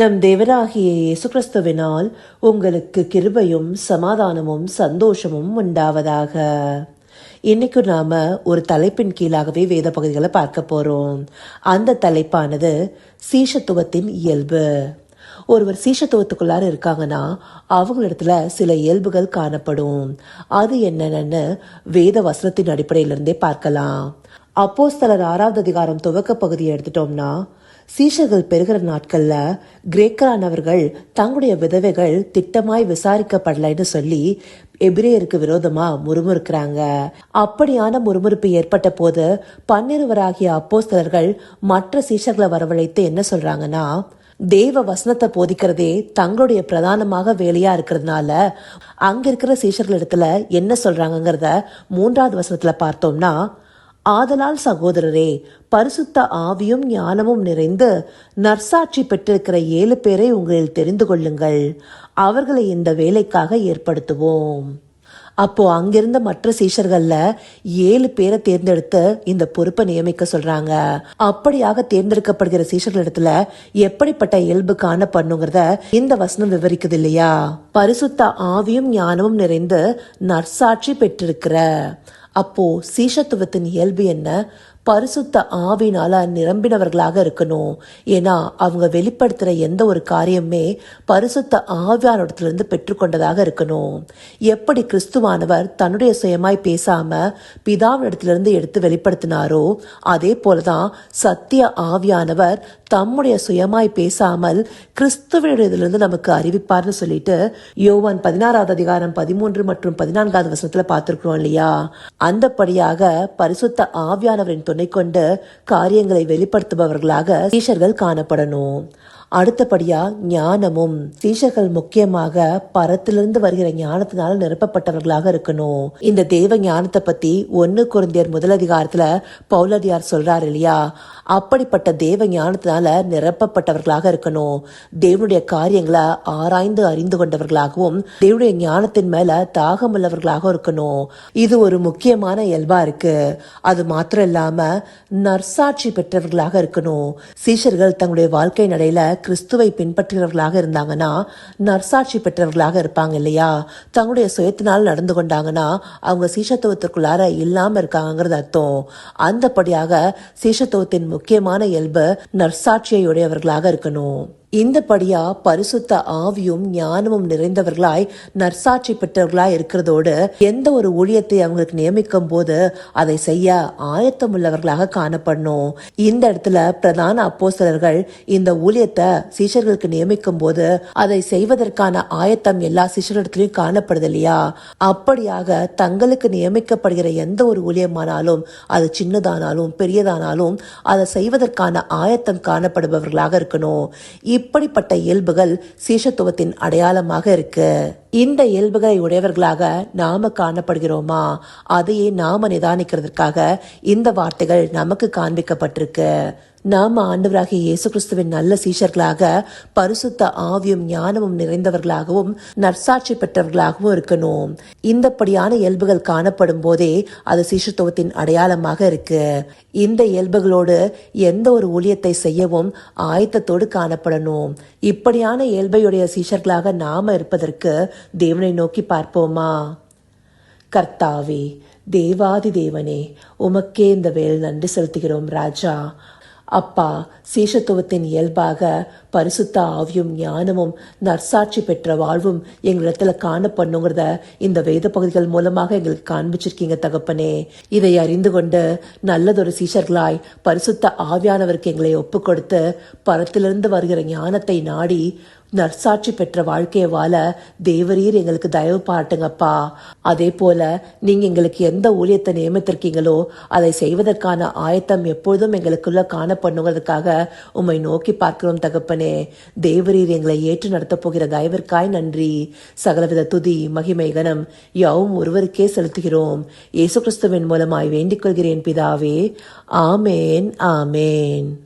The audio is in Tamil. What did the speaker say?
நம் தேவராகிய இயேசு கிறிஸ்துவினால் உங்களுக்கு கிருபையும் சமாதானமும் சந்தோஷமும் உண்டாவதாக. இன்னைக்கு நாம ஒரு தலைப்பின் கீழாகவே வேத பகுதிகளை பார்க்க போறோம். அந்த தலைப்பானது சீஷத்துவத்தின் இயல்பு. ஒருவர் சீஷத்துவத்துக்குள்ளார இருக்காங்கன்னா அவங்களிடத்துல சில இயல்புகள் காணப்படும். அது என்னென்னு வேத வசனத்தின் அடிப்படையிலிருந்தே பார்க்கலாம். அப்போஸ்தலர் ஆறாவது அதிகாரம் துவக்க பகுதியை எடுத்துட்டோம்னா சீஷர்கள் பெறுகிற நாட்கள்ல கிரேக்கரானவர்கள் தங்களுடைய விதவைகள் திட்டமாய் விசாரிக்கப்படலைன்னு சொல்லி எபிரேயருக்கு விரோதமா முறுமுறுக்கிறாங்க. அப்படியான முறுமுறுப்பு ஏற்பட்ட போது பன்னிருவராகிய அப்போஸ்தலர்கள் மற்ற சீஷர்களை வரவழைத்து என்ன சொல்றாங்கன்னா தேவ வசனத்தை போதிக்கிறதே தங்களுடைய பிரதானமாக வேலையா இருக்கிறதுனால அங்க இருக்கிற சீஷர்கள் இடத்துல என்ன சொல்றாங்கிறத மூன்றாவது வசனத்துல பார்த்தோம்னா ஆதலால் சகோதரரே பரிசுத்த ஆவியும் ஞானமும் நிறைந்து நற்சாட்சி பெற்றிருக்கிற ஏழு பேரை உங்களில் தெரிந்து கொள்ளுங்கள். அவர்களை இந்த வேலைக்காக ஏற்படுத்துவோம். அப்போ அங்கிருந்த மற்ற சீஷர்கள்ல ஏழு பேரை தேர்ந்தெடுத்து இந்த பொறுப்பை நியமிக்க சொல்றாங்க. அப்படியாக தேர்ந்தெடுக்கப்படுகிற சீஷர்களிடத்துல எப்படிப்பட்ட இயல்பு பண்ணுங்கிறத இந்த வசனம் விவரிக்குது இல்லையா? பரிசுத்த ஆவியும் ஞானமும் நிறைந்து நற்சாட்சி பெற்றிருக்கிற அப்போ சீஷத்துவத்தின் இயல்பு என்ன? பரிசுத்த ஆவினால நிரம்பினவர்களாக இருக்கணும். ஏன்னா அவங்க வெளிப்படுத்துகிற எந்த ஒரு காரியமே பரிசுத்த ஆவியானோடத்துலேருந்து பெற்றுக்கொண்டதாக இருக்கணும். எப்படி கிறிஸ்துவானவர் தன்னுடைய சுயமாய் பேசாம பிதாவினிடத்திலிருந்து எடுத்து வெளிப்படுத்தினாரோ அதே போலதான் சத்திய ஆவியானவர் தம்முடைய சுயமாய் பேசாமல் கிறிஸ்துவனுடையதிலிருந்து நமக்கு அறிவிப்பார்னு சொல்லிட்டு யோவான் பதினாறாவது அதிகாரம் பதிமூன்று மற்றும் பதினான்காவது வசனத்துல பார்த்துருக்கோம் இல்லையா? அந்தபடியாக பரிசுத்த ஆவியானவரின் துணை கொண்டு காரியங்களை வெளிப்படுத்துபவர்களாக சீஷர்கள் காணப்படணும். அடுத்தபடியா ஞானமும் சீஷர்கள் முக்கியமாக பரத்திலிருந்து வருகிற ஞானத்தினால நிரப்பப்பட்டவர்களாக இருக்கணும். இந்த தேவ ஞானத்தை பத்தி ஒன்னு குருந்தியர் முதல் அதிகாரத்துல பௌலடியார் சொல்றாரு இல்லையா? அப்படிப்பட்ட தேவ ஞானத்தினால நிரப்பப்பட்டவர்களாக இருக்கணும். தேவனுடைய காரியங்களை ஆராய்ந்து அறிந்து கொண்டவர்களாகவும் தேவனுடைய ஞானத்தின் மேல தாகமுள்ளவர்களாக இருக்கணும். இது ஒரு முக்கியமான இயல்பா இருக்கு. அது மாத்திரம் இல்லாம நர்சாட்சி பெற்றவர்களாக இருக்கணும். சீஷர்கள் தங்களுடைய வாழ்க்கை நடையில கிறிஸ்துவை பின்பற்றுகிறவர்களாக இருந்தாங்கன்னா நர்சாட்சி பெற்றவர்களாக இருப்பாங்க இல்லையா? தங்களுடைய சுயத்தினால் நடந்து கொண்டாங்கன்னா அவங்க சீஷத்துவத்திற்குள்ளார இல்லாமல் இருக்காங்கிறது அர்த்தம். அந்தபடியாக சீஷத்துவத்தின் முக்கியமான இயல்பு நர்சாட்சியுடையவர்களாக இருக்கணும். இந்தபடியா பரிசுத்த ஆவியும் ஞானமும் நிறைந்தவர்களாய் நற்சாட்சி பெற்றவர்களாய் இருக்கிறதோடு எந்த ஒரு ஊழியத்தை அவங்களுக்கு நியமிக்கும் போது அதை செய்ய ஆயத்தம் உள்ளவர்களாக காணப்படணும். இந்த இடத்துல பிரதான அப்போசலர்கள் இந்த ஊழியத்தை சீஷர்களுக்கு நியமிக்கும் போது அதை செய்வதற்கான ஆயத்தம் எல்லா சீஷர்களிடத்திலையும் காணப்படுது இல்லையா? அப்படியாக தங்களுக்கு நியமிக்கப்படுகிற எந்த ஒரு ஊழியமானாலும் அது சின்னதானாலும் பெரியதானாலும் அதை செய்வதற்கான ஆயத்தம் காணப்படுபவர்களாக இருக்கணும். இப்படிப்பட்ட இயல்புகள் சேஷத்துவத்தின் அடையாளமாக இருக்கு. இந்த இயல்புகளை உடையவர்களாக நாம காணப்படுகிறோமா? அதையே நாம நிதானிக்கிறதுக்காக இந்த வார்த்தைகள் நமக்கு காண்பிக்கப்பட்டிருக்கு. நாம ஆண்டவராகிய இயேசு கிறிஸ்துவின் நல்ல சீஷர்களாக பரிசுத்த ஆவியும் ஞானமும் நிறைந்தவர்களாகவும் நற்சாட்சி பெற்றவர்களாகவும் இருக்கணும். இந்தப்படியான இயல்புகள் காணப்படும் போதே அது சீஷத்துவத்தின் அடையாளமாக இருக்கு. இந்த இயல்புகளோடு எந்த ஒரு ஊழியத்தை செய்யவும் ஆயத்தத்தோடு காணப்படணும். இப்படியான இயல்பையுடைய சீஷர்களாக நாம இருப்பதற்கு தேவனை நோக்கி பார்ப்போமா? கர்த்தாவே தேவாதி தேவனே உமக்கே இந்த வேல் நன்றி செலுத்துகிறோம் ராஜா. அப்பா சீஷத்துவத்தின் இயல்பாக பரிசுத்த ஆவியும் ஞானமும் நற்சாட்சி பெற்ற வாழ்வும் எங்களிடத்துல காணப்பண்ணுங்கிறத இந்த வேத பகுதிகள் மூலமாக எங்களுக்கு காண்பிச்சிருக்கீங்க தகப்பனே. இதை அறிந்து கொண்டு நல்லதொரு சீஷர்களாய் பரிசுத்த ஆவியானவருக்கு எங்களை ஒப்பு கொடுத்து பரத்திலிருந்து வருகிற ஞானத்தை நாடி நற்சாட்சி பெற்ற வாழ்க்கையை வாழ தேவரீர் எங்களுக்கு தயவு பாட்டுங்கப்பா அதே போல நீங்க எங்களுக்கு எந்த ஊழியத்தை நியமித்திருக்கீங்களோ அதை செய்வதற்கான ஆயத்தம் எப்பொழுதும் எங்களுக்குள்ள காணப்பண்ணுங்கிறதுக்காக உம்மை நோக்கி பார்க்கிறோம் தகப்பனே. தேவரீர் எங்களை ஏற்று நடத்தப் போகிற தயவிற்காய் நன்றி. சகலவித துதி மகிமை கனம் யாவும் ஒருவருக்கே செலுத்துகிறோம். இயேசு கிறிஸ்துவின் மூலமாய் வேண்டிக் கொள்கிறேன் பிதாவே. ஆமேன் ஆமேன்.